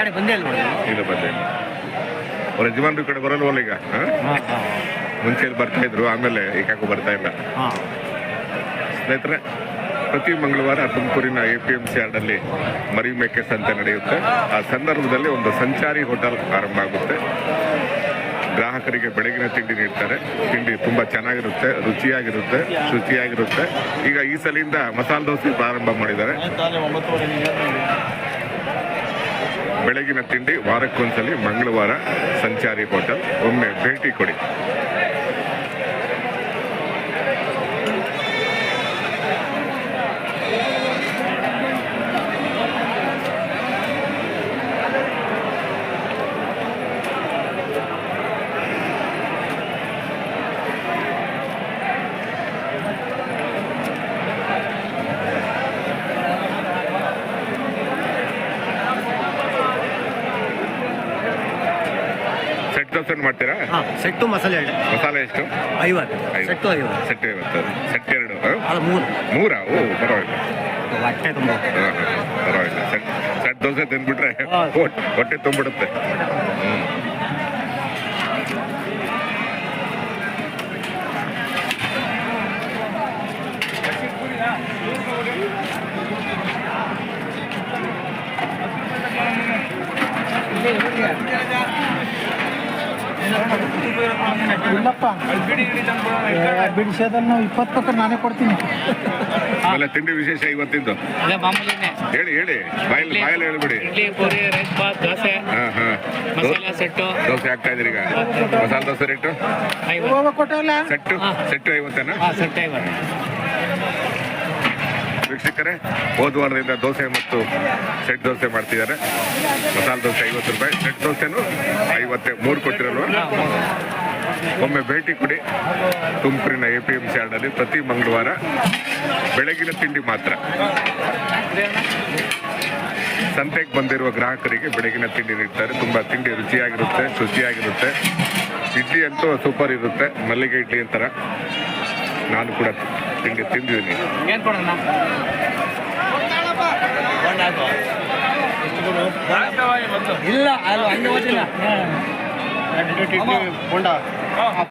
ಕಡೆ ಬಂದೇ ಇಲ್ಲ ನೋಡಿ. ಇಲ್ಲ ಬಂದೆ ಅವ್ರ ಯಜಮಾನ್ರು ಈ ಕಡೆ ಬರಲ್ವಲ್ಲ ಈಗ? ಹಾ? ಮುಂಚೆ ಇಲ್ಲಿ ಬರ್ತಾ ಇದ್ರು ಆಮೇಲೆ ಯಾಕೋ ಬರ್ತಾ ಇಲ್ಲ? ಹಾಂ. ಸ್ನೇಹಿತರೆ ಪ್ರತಿ ಮಂಗಳವಾರ ತುಮಕೂರಿನ ಎ ಪಿ ಎಂ ಸಿ ಯಾರ್ಡಲ್ಲಿ ಮರಿ ಮೇಕೆ ಸಂತೆ ನಡೆಯುತ್ತೆ. ಆ ಸಂದರ್ಭದಲ್ಲಿ ಒಂದು ಸಂಚಾರಿ ಹೋಟೆಲ್ ಆರಂಭ ಆಗುತ್ತೆ. ಗ್ರಾಹಕರಿಗೆ ಬೆಳಗಿನ ತಿಂಡಿ ನೀಡ್ತಾರೆ. ತಿಂಡಿ ತುಂಬ ಚೆನ್ನಾಗಿರುತ್ತೆ ರುಚಿಯಾಗಿರುತ್ತೆ ಶುಚಿಯಾಗಿರುತ್ತೆ. ಈಗ ಈ ಸಲಿಂದ ಮಸಾಲೆ ದೋಸೆ ಪ್ರಾರಂಭ ಮಾಡಿದ್ದಾರೆ. ಬೆಳಗಿನ ತಿಂಡಿ ವಾರಕ್ಕೊಂದ್ಸಲಿ ಮಂಗಳವಾರ ಸಂಚಾರಿ ಹೋಟೆಲ್. ಒಮ್ಮೆ ಭೇಟಿ ಕೊಡಿ. ಸೆಟ್ ದೋಸೆ ಮಾಡ್ತೀರಾ ಸೆಟ್ಟು ಮಸಾಲೆ ಎರಡು. ಮಸಾಲೆ ಎಷ್ಟು? ಐವತ್ತು. ಸೆಟ್ಟು ಐವತ್ತು. ಸೆಟ್ ಐವತ್ತು. ಸೆಟ್ ಎರಡು. ಮೂರು. ಮೂರಾ? ಓ ಪರವಾಗಿಲ್ಲ. ಹೊಟ್ಟೆ ತುಂಬ. ಪರವಾಗಿಲ್ಲ ಸೆಟ್ ಸೆಟ್ ದೋಸೆ ತಿಂದ್ಬಿಟ್ರೆ. ಹೊಟ್ಟೆ- ತುಂಬಿಡುತ್ತೆ. ಹ್ಮ್. ಇಲ್ಲಪ್ಪ. ಬಿಡಿಸೋದಲ್ಲಿ ನಾವು ಇಪ್ಪತ್ತು ಪಕ್ಕ ನಾನೇ ಕೊಡ್ತೀನಿ. ಆಮೇಲೆ ತಿಂಡಿ ವಿಶೇಷ ಇವತ್ತಿದ್ದು. ಅದೇ ಮಾಮೂಲಿನೇ. ಹೇಳಿ ಹೇಳಿ. ಬಾಯಲ್ಲಿ ಬಾಯಲ್ಲಿ ಹೇಳ್ಬಿಡಿ. ಇಡ್ಲಿ ಪೂರಿ ರೈಸ್ ಬಾತ್ ದೋಸೆ. ಹಾ ಹಾ. ಮಸಾಲ ಸೆಟ್ಟು. ದೋಸೆ ಹಾಕ್ತಾ ಇದ್ರಿ ಈಗ. ಮಸಾಲೆ ದೋಸೆ ರೇಟು? ಕೊಟ್ಟಲ್ಲ ಸೆಟ್ಟು ಸೆಟ್ಟು ಐವತ್ತೇನಾ? ಹಾಂ ಸೆಟ್ ಐವತ್ತು. ವೀಕ್ಷಕರೇ, ಹೋದ ವಾರದಿಂದ ದೋಸೆ ಮತ್ತು ಸೆಟ್ ದೋಸೆ ಮಾಡ್ತಿದ್ದಾರೆ. ಮಸಾಲೆ ದೋಸೆ ಐವತ್ತು ರೂಪಾಯಿ, ಸೆಟ್ ದೋಸೆನು ಐವತ್ತೆ, ಮೂರು ಕೊಟ್ಟಿರಲ್ವ ಒಮ್ಮೆ ಭೇಟಿ ಕೊಡಿ. ತುಮಕೂರಿನ ಎ ಪಿ ಎಂ ಸಿ ಆರ್ಡಲ್ಲಿ ಪ್ರತಿ ಮಂಗಳವಾರ ಬೆಳಗಿನ ತಿಂಡಿ ಮಾತ್ರ. ಸಂತೆಗೆ ಬಂದಿರುವ ಗ್ರಾಹಕರಿಗೆ ಬೆಳಗಿನ ತಿಂಡಿ ನೀಡ್ತಾರೆ. ತುಂಬ ತಿಂಡಿ ರುಚಿಯಾಗಿರುತ್ತೆ, ಶುಚಿಯಾಗಿರುತ್ತೆ. ಇಡ್ಲಿ ಅಂತೂ ಸೂಪರ್ ಇರುತ್ತೆ, ಮಲ್ಲಿಗೆ ಇಡ್ಲಿ ಅಂತಾರೆ. ನಾನು ಕೂಡ ತಿಂಡಿ ತಿಂದಿದ್ದೀನಿ ಇಲ್ಲ ಅದು ಹಂಗೆ ಓದಿಲ್ಲ ಬೋಂಡ.